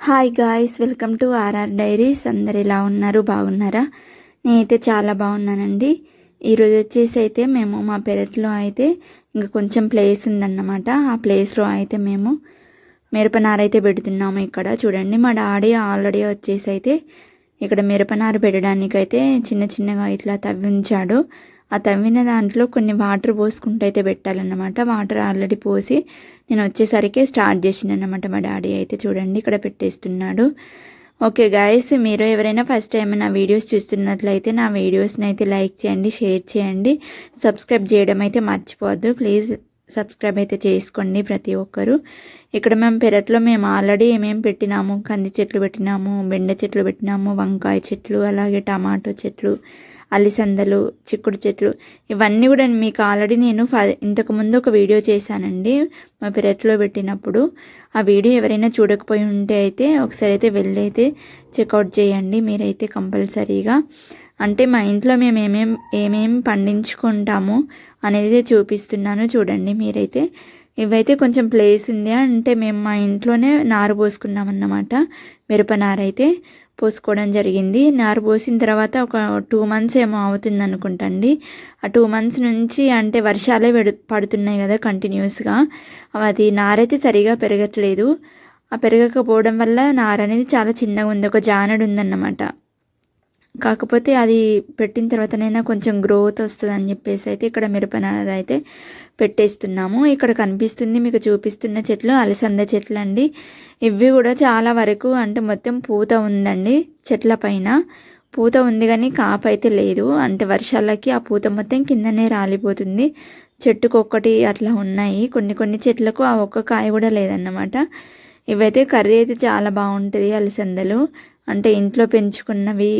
Hi guys welcome to RR diaries అందరు ఎలా ఉన్నారు? బాగున్నారా? నేనైతే చాలా బాగున్నానండి. ఈరోజు వచ్చేసి అయితే మేము మా పెరట్లో అయితే ఇంకా కొంచెం ప్లేస్ ఉందన్నమాట. ఆ ప్లేస్లో అయితే మేము మిరపనార అయితే పెడుతున్నాము ఇక్కడ. చూడండి మా డాడీ ఆల్రెడీ వచ్చేసి అయితే ఇక్కడ మిరపనార పెట్టడానికి అయితే చిన్న చిన్నగా ఇట్లా తవ్వించాడు. ఆ తవ్విన దాంట్లో కొన్ని వాటర్ పోసుకుంటూ అయితే పెట్టాలన్నమాట. వాటర్ ఆల్రెడీ పోసి నేను వచ్చేసరికి స్టార్ట్ చేసిండనమాట మా డాడీ అయితే. చూడండి ఇక్కడ పెట్టేస్తున్నాడు. ఓకే గాయస్ మీరు ఎవరైనా ఫస్ట్ టైం నా వీడియోస్ చూస్తున్నట్లయితే నా వీడియోస్ని అయితే లైక్ చేయండి షేర్ చేయండి. సబ్స్క్రైబ్ చేయడం అయితే మర్చిపోవద్దు. ప్లీజ్ సబ్స్క్రైబ్ అయితే చేసుకోండి ప్రతి ఒక్కరు. ఇక్కడ మేము పెరట్లో మేము ఆల్రెడీ ఏమేమి పెట్టినాము? కంది చెట్లు పెట్టినాము బెండ చెట్లు పెట్టినాము వంకాయ చెట్లు అలాగే టమాటో చెట్లు అలిసందలు చిక్కుడు చెట్లు ఇవన్నీ కూడా మీకు ఆల్రెడీ నేను ఇంతకుముందు ఒక వీడియో చేశానండి. మా పెరట్లో పెట్టినప్పుడు. ఆ వీడియో ఎవరైనా చూడకపోయి ఉంటే అయితే ఒకసారి అయితే వెళ్ళి అయితే చెక్అవుట్ చేయండి. మీరైతే కంపల్సరీగా. అంటే మా ఇంట్లో మేము ఏమేం ఏమేం పండించుకుంటాము అనేది చూపిస్తున్నాను. చూడండి మీరైతే. ఇవైతే కొంచెం ప్లేస్ ఉంది. అంటే మేము మా ఇంట్లోనే నారు పోసుకున్నాం అన్నమాట మిరప నారైతే. పోసుకోవడం జరిగింది. నారు పోసిన తర్వాత ఒక టూ మంత్స్ ఏమో అవుతుంది అనుకుంటండి ఆ టూ మంత్స్ నుంచి అంటే వర్షాలే పడుతున్నాయి కదా కంటిన్యూస్గా అది నారైతే సరిగా పెరగట్లేదు. ఆ పెరగకపోవడం వల్ల నార అనేది చాలా చిన్నగా ఉంది. ఒక జానడు ఉందన్నమాట. కాకపోతే అది పెట్టిన తర్వాతనైనా కొంచెం గ్రోత్ వస్తుంది అని చెప్పేసి అయితే ఇక్కడ మిరపనార అయితే పెట్టేస్తున్నాము. ఇక్కడ కనిపిస్తుంది మీకు చూపిస్తున్న చెట్లు అలసంద చెట్లు అండి. ఇవి కూడా చాలా వరకు అంటే మొత్తం పూత ఉందండి చెట్ల పైన. పూత ఉంది కానీ కాపు అయితే లేదు. అంటే వర్షాలకి ఆ పూత మొత్తం కిందనే రాలిపోతుంది. చెట్టుకు ఒక్కటి అట్లా ఉన్నాయి. కొన్ని కొన్ని చెట్లకు ఆ ఒక్క కాయ కూడా లేదన్నమాట. ఇవైతే కర్రీ అయితే చాలా బాగుంటుంది అలసందలు. అంటే ఇంట్లో పెంచుకున్నవి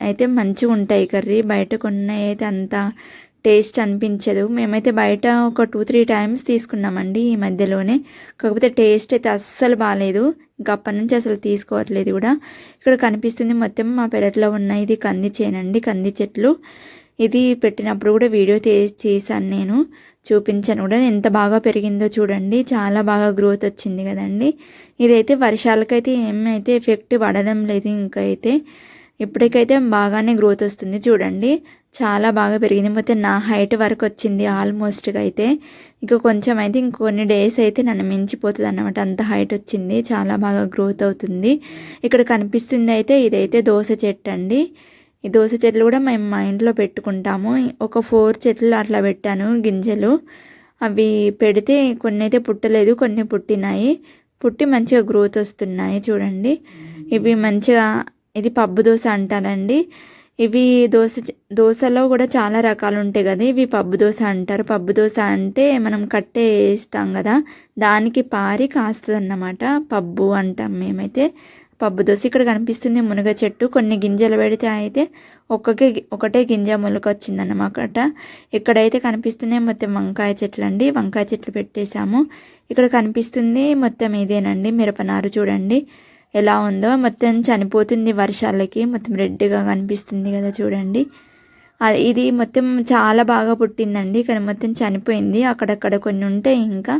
అయితే మంచిగా ఉంటాయి కర్రీ. బయట కొన్నాయి అయితే అంత టేస్ట్ అనిపించదు. మేమైతే బయట ఒక టూ త్రీ టైమ్స్ తీసుకున్నామండి ఈ మధ్యలోనే. కాకపోతే టేస్ట్ అయితే అస్సలు బాగాలేదు ఇంకా అప్పటి నుంచి అసలు తీసుకోవట్లేదు కూడా. ఇక్కడ కనిపిస్తుంది మొత్తం మా పెరట్లో ఉన్న ఇది కంది చేనండి కంది చెట్లు. ఇది పెట్టినప్పుడు కూడా వీడియో చేశాను నేను. చూపించాను కూడా. ఎంత బాగా పెరిగిందో చూడండి. చాలా బాగా గ్రోత్ వచ్చింది కదండి. ఇదైతే వర్షాలకైతే ఏమైతే ఎఫెక్ట్ పడడం లేదు ఇంకా అయితే. ఇప్పటికైతే బాగానే గ్రోత్ వస్తుంది చూడండి. చాలా బాగా పెరిగింది. మొత్తం నా హైట్ వరకు వచ్చింది ఆల్మోస్ట్గా అయితే. ఇంకా కొంచెం అయితే ఇంకొన్ని డేస్ అయితే నన్ను మించిపోతుంది అనమాట అంత హైట్ వచ్చింది. చాలా బాగా గ్రోత్ అవుతుంది. ఇక్కడ కనిపిస్తుంది అయితే ఇదైతే దోశ చెట్టు అండి. ఈ దోశ చెట్లు కూడా మేము మా ఇంట్లో పెట్టుకుంటాము. ఒక ఫోర్ చెట్లు అట్లా పెట్టాను గింజలు. అవి పెడితే కొన్ని అయితే పుట్టలేదు కొన్ని పుట్టినాయి. పుట్టి మంచిగా గ్రోత్ వస్తున్నాయి చూడండి. ఇవి మంచిగా ఇది పప్పు దోశ అంటారండి. ఇవి దోశ దోశలో కూడా చాలా రకాలు ఉంటాయి కదా. ఇవి పప్పు దోశ అంటారు. పప్పు దోశ అంటే మనం కట్టే వేస్తాం కదా. దానికి పారి కాస్తుంది అన్నమాట పబ్బు అంటాం మేమైతే. పప్పు దోశ ఇక్కడ కనిపిస్తుంది మునగ చెట్టు. కొన్ని గింజలు పెడితే అయితే ఒక్కకే ఒకటే గింజ మొలక వచ్చిందన్నమాట ఇక్కడైతే కనిపిస్తున్నాయి మొత్తం వంకాయ చెట్లు అండి వంకాయ చెట్లు పెట్టేశాము. ఇక్కడ కనిపిస్తుంది మొత్తం ఇదేనండి. మిరపనారు చూడండి. ఎలా ఉందో. మొత్తం చనిపోతుంది వర్షాలకి. మొత్తం రెడ్గా కనిపిస్తుంది కదా చూడండి. ఇది మొత్తం చాలా బాగా పుట్టిందండి. కానీ మొత్తం చనిపోయింది. అక్కడక్కడ కొన్ని ఉంటాయి ఇంకా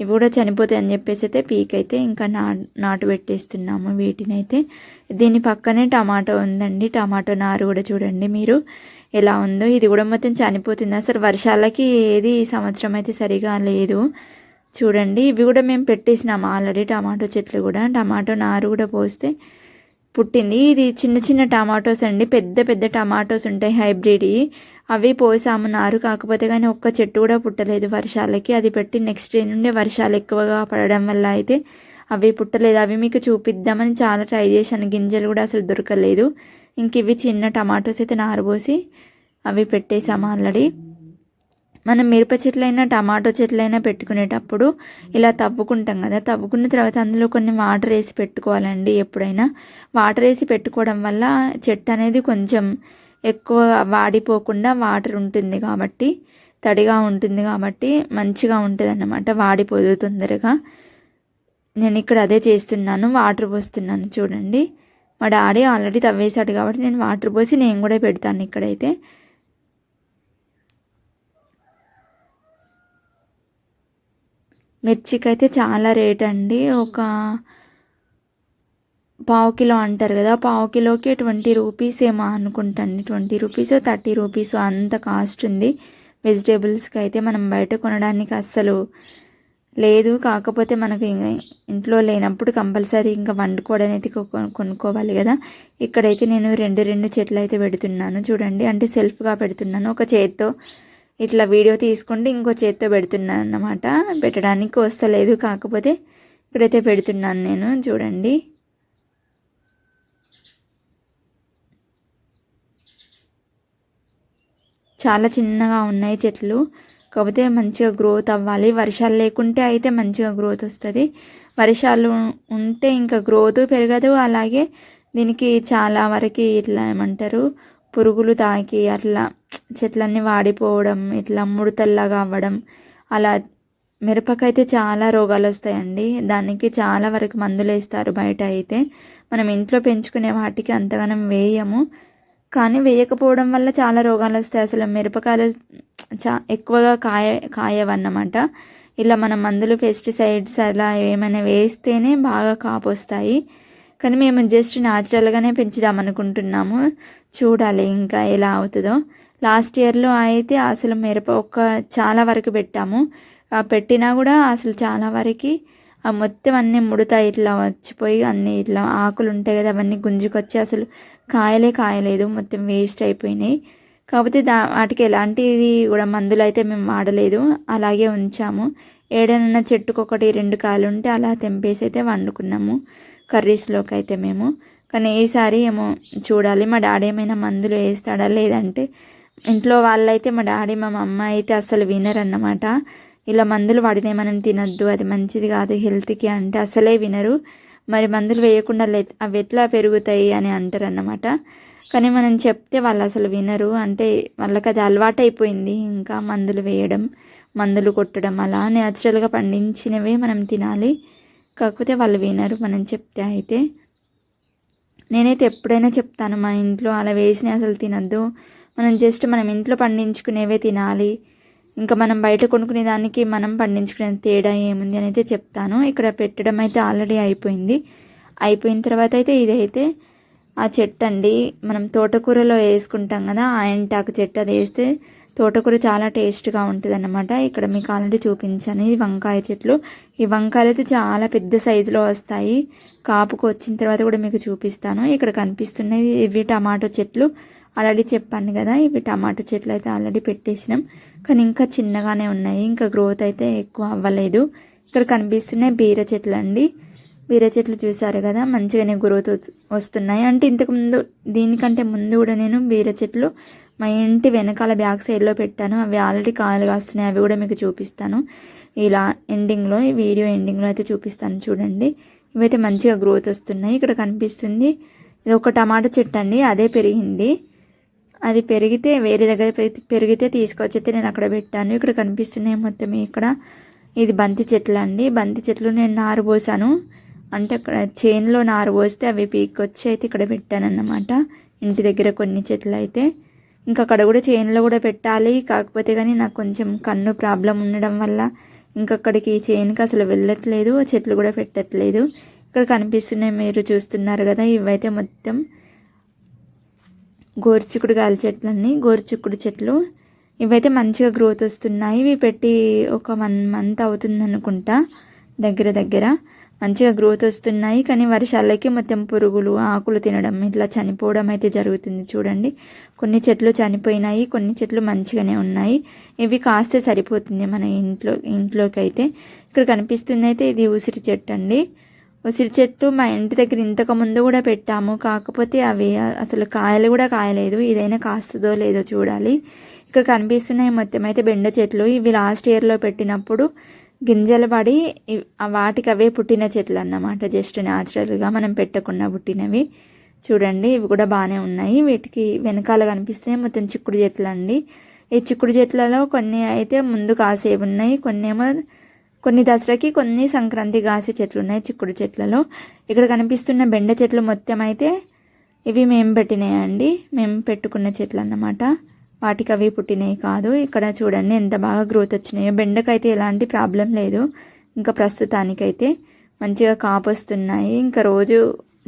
ఇవి కూడా చనిపోతాయి అని చెప్పేసి అయితే పీక్ అయితే ఇంకా నా నాటు పెట్టేస్తున్నాము వీటినైతే. దీని పక్కనే టమాటో ఉందండి. టమాటో నారు కూడా చూడండి మీరు ఎలా ఉందో. ఇది కూడా మొత్తం చనిపోతుంది. అసలు వర్షాలకి ఏది ఈ సంవత్సరం అయితే సరిగా లేదు. చూడండి. ఇవి కూడా మేము పెట్టేసినాం ఆల్రెడీ టమాటో చెట్లు కూడా. టమాటో నారు కూడా పోస్తే పుట్టింది. ఇది చిన్న చిన్న టమాటోస్ అండి. పెద్ద పెద్ద టమాటోస్ ఉంటాయి హైబ్రిడ్. అవి పోసాము నారు. కాకపోతే కానీ ఒక్క చెట్టు కూడా పుట్టలేదు వర్షాలకి. అది పెట్టి నెక్స్ట్ డే నుండి వర్షాలు ఎక్కువగా పడడం వల్ల అయితే అవి పుట్టలేదు. అవి మీకు చూపిద్దామని చాలా ట్రై చేశాను. గింజలు కూడా అసలు దొరకలేదు. ఇంక ఇవి చిన్న టమాటోస్ అయితే నారు పోసి అవి పెట్టేసాము ఆల్రెడీ. మనం మిరప చెట్లైనా టమాటో చెట్లైనా పెట్టుకునేటప్పుడు ఇలా తవ్వుకుంటాం కదా. తవ్వుకున్న తర్వాత అందులో కొన్ని వాటర్ వేసి పెట్టుకోవాలండి ఎప్పుడైనా. వాటర్ వేసి పెట్టుకోవడం వల్ల చెట్టు అనేది కొంచెం ఎక్కువ వాడిపోకుండా వాటర్ ఉంటుంది కాబట్టి తడిగా ఉంటుంది కాబట్టి మంచిగా ఉంటుంది అన్నమాట వాడిపోదు తొందరగా. నేను ఇక్కడ అదే చేస్తున్నాను. వాటర్ పోస్తున్నాను చూడండి. మా డాడీ ఆల్రెడీ తవ్వేశాడు కాబట్టి నేను వాటర్ పోసి నేను కూడా పెడతాను ఇక్కడైతే. మిర్చికి అయితే చాలా రేట్ అండి. ఒక పావు కిలో అంటారు కదా పావు కిలోకి ట్వంటీ రూపీస్ ఏమో అనుకుంటాండి ట్వంటీ రూపీస్ థర్టీ రూపీస్ అంత కాస్ట్ ఉంది. వెజిటేబుల్స్కి అయితే మనం బయట కొనడానికి అస్సలు లేదు. కాకపోతే మనకు ఇంకా ఇంట్లో లేనప్పుడు కంపల్సరీ ఇంకా వండుకోవడానికి కొనుక్కోవాలి కదా. ఇక్కడైతే నేను రెండు రెండు చెట్లు అయితే పెడుతున్నాను. చూడండి అంటే సెల్ఫ్గా పెడుతున్నాను. ఒక చేత్తో ఇట్లా వీడియో తీసుకుంటే ఇంకో చేత్తో పెడుతున్నాను అన్నమాట పెట్టడానికి వస్తలేదు కాకపోతే ఇక్కడైతే పెడుతున్నాను నేను చూడండి. చాలా చిన్నగా ఉన్నాయి చెట్లు కాకపోతే మంచిగా గ్రోత్ అవ్వాలి. వర్షాలు లేకుంటే అయితే మంచిగా గ్రోత్ వస్తుంది. వర్షాలు ఉంటే ఇంకా గ్రోత్ పెరగదు అలాగే దీనికి చాలా వరకు ఇట్లా ఏమంటారు పురుగులు తాకి అట్లా చెట్లన్నీ వాడిపోవడం ఇట్లా ముడతల్లాగా అవ్వడం అలా మిరపకైతే చాలా రోగాలు వస్తాయండి. దానికి చాలా వరకు మందులు వేస్తారు బయట అయితే. మనం ఇంట్లో పెంచుకునే వాటికి అంతగానం వేయము. కానీ వేయకపోవడం వల్ల చాలా రోగాలు వస్తాయి. అసలు మిరపకాయలు చా ఎక్కువగా కాయ కాయవన్నమాట. ఇలా మనం మందులు పెస్టిసైడ్స్ అలా ఏమైనా వేస్తేనే బాగా కాపు వస్తాయి. కానీ మేము జస్ట్ న్యాచురల్గానే పెంచుదాం అనుకుంటున్నాము. చూడాలి ఇంకా ఎలా అవుతుందో. లాస్ట్ ఇయర్లో అయితే అసలు మిరప ఒక్క చాలా వరకు పెట్టాము. పెట్టినా కూడా అసలు చాలా వరకు మొత్తం అన్నీ ముడత ఇట్లా వచ్చిపోయి అన్నీ ఇట్లా ఆకులు ఉంటాయి కదా అవన్నీ గుంజుకొచ్చి అసలు కాయలే కాయలేదు. మొత్తం వేస్ట్ అయిపోయినాయి. కాకపోతే దా వాటికి ఎలాంటిది కూడా మందులు అయితే మేము వాడలేదు. అలాగే ఉంచాము. ఏడైనా చెట్టుకు ఒకటి రెండు కాయలు ఉంటే అలా తెంపేసి అయితే వండుకున్నాము. కర్రీస్లోకి అయితే మేము. కానీ ఈసారి ఏమో చూడాలి. మా డాడీ ఏమైనా మందులు వేస్తాడా లేదంటే ఇంట్లో వాళ్ళైతే మా డాడీ మా అమ్మ అయితే అసలు వినరన్నమాట. ఇలా మందులు వాడినే మనం తినద్దు అది మంచిది కాదు హెల్త్కి అంటే అసలే వినరు. మరి మందులు వేయకుండా అవి ఎట్లా పెరుగుతాయి అని అంటారు అన్నమాట కానీ మనం చెప్తే వాళ్ళు అసలు వినరు. అంటే వాళ్ళకి అది అలవాటు అయిపోయింది ఇంకా మందులు వేయడం మందులు కొట్టడం అలా న్యాచురల్గా పండించినవే మనం తినాలి. కాకపోతే వాళ్ళు వినరు మనం చెప్తే అయితే. నేనైతే ఎప్పుడైనా చెప్తాను మా ఇంట్లో అలా వేసిన అసలు తినద్దు మనం జస్ట్ మనం ఇంట్లో పండించుకునేవే తినాలి. ఇంకా మనం బయట కొనుక్కునే దానికి మనం పండించుకునే తేడా ఏముంది అని అయితే చెప్తాను. ఇక్కడ పెట్టడం అయితే ఆల్రెడీ అయిపోయింది. అయిపోయిన తర్వాత అయితే ఇదైతే ఆ చెట్టు అండి. మనం తోటకూరలో వేసుకుంటాం కదా ఆయంటాకు చెట్టు అది వేస్తే తోటకూర చాలా టేస్ట్గా ఉంటుంది అన్నమాట ఇక్కడ మీకు ఆల్రెడీ చూపించాను. ఇది వంకాయ చెట్లు. ఈ వంకాయలు అయితే చాలా పెద్ద సైజులో వస్తాయి. కాపుకు వచ్చిన తర్వాత కూడా మీకు చూపిస్తాను. ఇక్కడ కనిపిస్తున్నాయి ఇవి టమాటో చెట్లు. ఆల్రెడీ చెప్పాను కదా ఇవి టమాటో చెట్లు అయితే ఆల్రెడీ పెట్టేసినాం. కానీ ఇంకా చిన్నగానే ఉన్నాయి ఇంకా గ్రోత్ అయితే ఎక్కువ అవ్వలేదు. ఇక్కడ కనిపిస్తున్నాయి బీర చెట్లు అండి. బీర చెట్లు చూసారు కదా మంచిగానే గ్రోత్ వస్తున్నాయి. అంటే ఇంతకుముందు దీనికంటే ముందు కూడా నేను బీర చెట్లు మా ఇంటి వెనకాల బ్యాక్ సైడ్లో పెట్టాను. అవి ఆల్రెడీ కాయలు కాస్తున్నాయి అవి కూడా మీకు చూపిస్తాను. ఇలా ఎండింగ్లో ఈ వీడియో ఎండింగ్లో అయితే చూపిస్తాను చూడండి. ఇవైతే మంచిగా గ్రోత్ వస్తున్నాయి. ఇక్కడ కనిపిస్తుంది ఇది ఒక టమాటా చెట్టు అండి అదే పెరిగింది. అది పెరిగితే వేరే దగ్గర పెరిగితే తీసుకొచ్చైతే నేను అక్కడ పెట్టాను. ఇక్కడ కనిపిస్తున్నాయి మొత్తం ఇక్కడ. ఇది బంతి చెట్లు అండి. బంతి చెట్లు నేను నారు పోసాను. అంటే అక్కడ చేన్లో నారు పోస్తే అవి పీక్కొచ్చి అయితే ఇక్కడ పెట్టాను అన్నమాట ఇంటి దగ్గర కొన్ని చెట్లు అయితే. ఇంకా అక్కడ కూడా చేన్లో కూడా పెట్టాలి. కాకపోతే కానీ నాకు కొంచెం కన్ను ప్రాబ్లం ఉండడం వల్ల ఇంకా అక్కడికి చేనుకి అసలు వెళ్ళట్లేదు. చెట్లు కూడా పెట్టట్లేదు. ఇక్కడ కనిపిస్తున్నాయి మీరు చూస్తున్నారు కదా ఇవైతే మొత్తం. గోరుచిక్కుడుకాయల చెట్లన్నీ గోరుచిక్కుడు చెట్లు. ఇవైతే మంచిగా గ్రోత్ వస్తున్నాయి. ఇవి పెట్టి ఒక వన్ మంత్ అవుతుంది అనుకుంటా దగ్గర దగ్గర. మంచిగా గ్రోత్ వస్తున్నాయి. కానీ వర్షాలకి మొత్తం పురుగులు ఆకులు తినడం ఇట్లా చనిపోవడం అయితే జరుగుతుంది చూడండి. కొన్ని చెట్లు చనిపోయినాయి కొన్ని చెట్లు మంచిగానే ఉన్నాయి. ఇవి కాస్తే సరిపోతుంది మన ఇంట్లో ఇంట్లోకి అయితే ఇక్కడ కనిపిస్తుంది అయితే ఇది ఉసిరి చెట్టు అండి. ఉసిరి చెట్టు మా ఇంటి దగ్గర ఇంతకు ముందు కూడా పెట్టాము. కాకపోతే అవి అసలు కాయలు కూడా కాయలేదు. ఇదైనా కాస్తుందో లేదో చూడాలి. ఇక్కడ కనిపిస్తున్నాయి మొత్తం అయితే బెండ చెట్లు. ఇవి లాస్ట్ ఇయర్లో పెట్టినప్పుడు గింజలు పడి వాటికి అవే పుట్టిన చెట్లు అన్నమాట. జస్ట్ న్యాచురల్గా మనం పెట్టకుండా పుట్టినవి. చూడండి ఇవి కూడా బాగానే ఉన్నాయి. వీటికి వెనకాల కనిపిస్తున్నాయి మొత్తం చిక్కుడు చెట్లు అండి ఈ చిక్కుడు చెట్లలో కొన్ని అయితే ముందు కాసేవి ఉన్నాయి. కొన్ని ఏమో కొన్ని దసరాకి కొన్ని సంక్రాంతి కాసే చెట్లు ఉన్నాయి చిక్కుడు చెట్లలో. ఇక్కడ కనిపిస్తున్న బెండ చెట్లు మొత్తం అయితే ఇవి మేము పెట్టినాయండి. మేము పెట్టుకున్న చెట్లు అన్నమాట వాటికి అవి పుట్టినాయి కాదు. ఇక్కడ చూడండి ఎంత బాగా గ్రోత్ వచ్చినాయో. బెండకైతే ఎలాంటి ప్రాబ్లం లేదు. ఇంకా ప్రస్తుతానికైతే మంచిగా కాపు వస్తున్నాయి. ఇంకా రోజు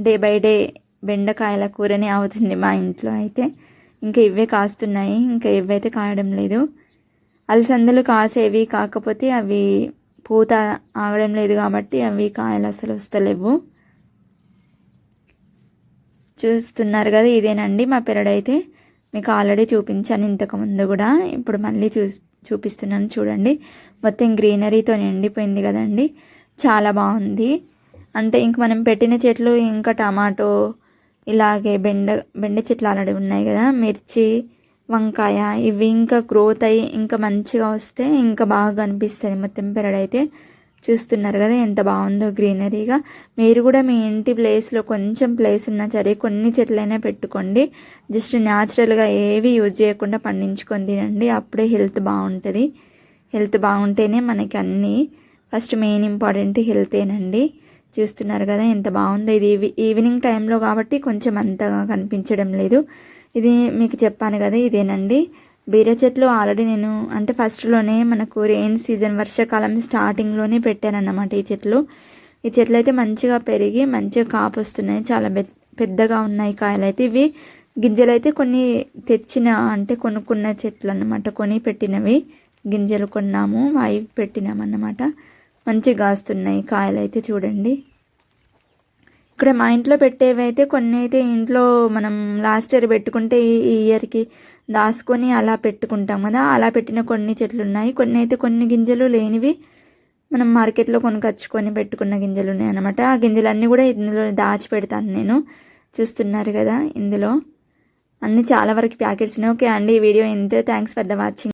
డే బై డే బెండకాయల కూరనే అవుతుంది మా ఇంట్లో అయితే. ఇంకా ఇవే కాస్తున్నాయి. ఇంకా ఇవైతే కాయడం లేదు. అలసందలు కాసేవి కాకపోతే అవి పూత ఆగడం లేదు కాబట్టి అవి కాయలు అసలు వస్తలేవు. చూస్తున్నారు కదా ఇదేనండి మా పెరడైతే. మీకు ఆల్రెడీ చూపించాను ఇంతకుముందు కూడా. ఇప్పుడు మళ్ళీ చూ చూపిస్తున్నాను చూడండి. మొత్తం గ్రీనరీతో నిండిపోయింది కదండి. చాలా బాగుంది. అంటే ఇంక మనం పెట్టిన చెట్లు ఇంకా టమాటో ఇలాగే బెండ బెండ చెట్లు ఆల్రెడీ ఉన్నాయి కదా మిర్చి వంకాయ ఇవి ఇంకా గ్రోత్ అయ్యి ఇంకా మంచిగా వస్తే ఇంకా బాగా కనిపిస్తుంది మొత్తం పెరడైతే చూస్తున్నారు కదా ఎంత బాగుందో గ్రీనరీగా మీరు కూడా మీ ఇంటి ప్లేస్లో కొంచెం ప్లేస్ ఉన్నా సరే కొన్ని చెట్లైనా పెట్టుకోండి. జస్ట్ న్యాచురల్గా ఏవి యూజ్ చేయకుండా పండించుకొని తినండి. అప్పుడే హెల్త్ బాగుంటుంది. హెల్త్ బాగుంటేనే మనకి అన్నీ ఫస్ట్ మెయిన్ ఇంపార్టెంట్ హెల్తేనండి చూస్తున్నారు కదా ఎంత బాగుందో ఇది. ఈవినింగ్ టైంలో కాబట్టి కొంచెం అంతగా కనిపించడం లేదు. ఇది మీకు చెప్పాను కదా ఇదేనండి. బీర చెట్లు ఆల్రెడీ నేను అంటే ఫస్ట్లోనే మనకు రెయిన్ సీజన్ వర్షాకాలం స్టార్టింగ్లోనే పెట్టానన్నమాట ఈ చెట్లు. ఈ చెట్లు అయితే మంచిగా పెరిగి మంచిగా కాపు వస్తున్నాయి. చాలా పెద్దగా ఉన్నాయి కాయలు అయితే ఇవి గింజలు అయితే కొన్ని తెచ్చిన అంటే కొనుక్కున్న చెట్లు అన్నమాట కొని పెట్టినవి. గింజలు కొన్నాము అవి పెట్టినామన్నమాట. మంచిగా కాస్తున్నాయి కాయలు అయితే చూడండి. ఇక్కడ మా ఇంట్లో పెట్టేవి అయితే కొన్ని అయితే ఇంట్లో మనం లాస్ట్ ఇయర్ పెట్టుకుంటే ఈ ఇయర్కి దాచుకొని అలా పెట్టుకుంటాం కదా. అలా పెట్టిన కొన్ని చెట్లు ఉన్నాయి. కొన్ని అయితే కొన్ని గింజలు లేనివి మనం మార్కెట్లో కొనుకొచ్చుకొని పెట్టుకున్న గింజలు ఉన్నాయి అనమాట ఆ గింజలన్నీ కూడా ఇందులో దాచి పెడతాను నేను. చూస్తున్నారు కదా ఇందులో. అన్నీ చాలా వరకు ప్యాకెట్స్ ఉన్నాయి. ఓకే అండి ఈ వీడియో ఇంతే. Thanks for the watching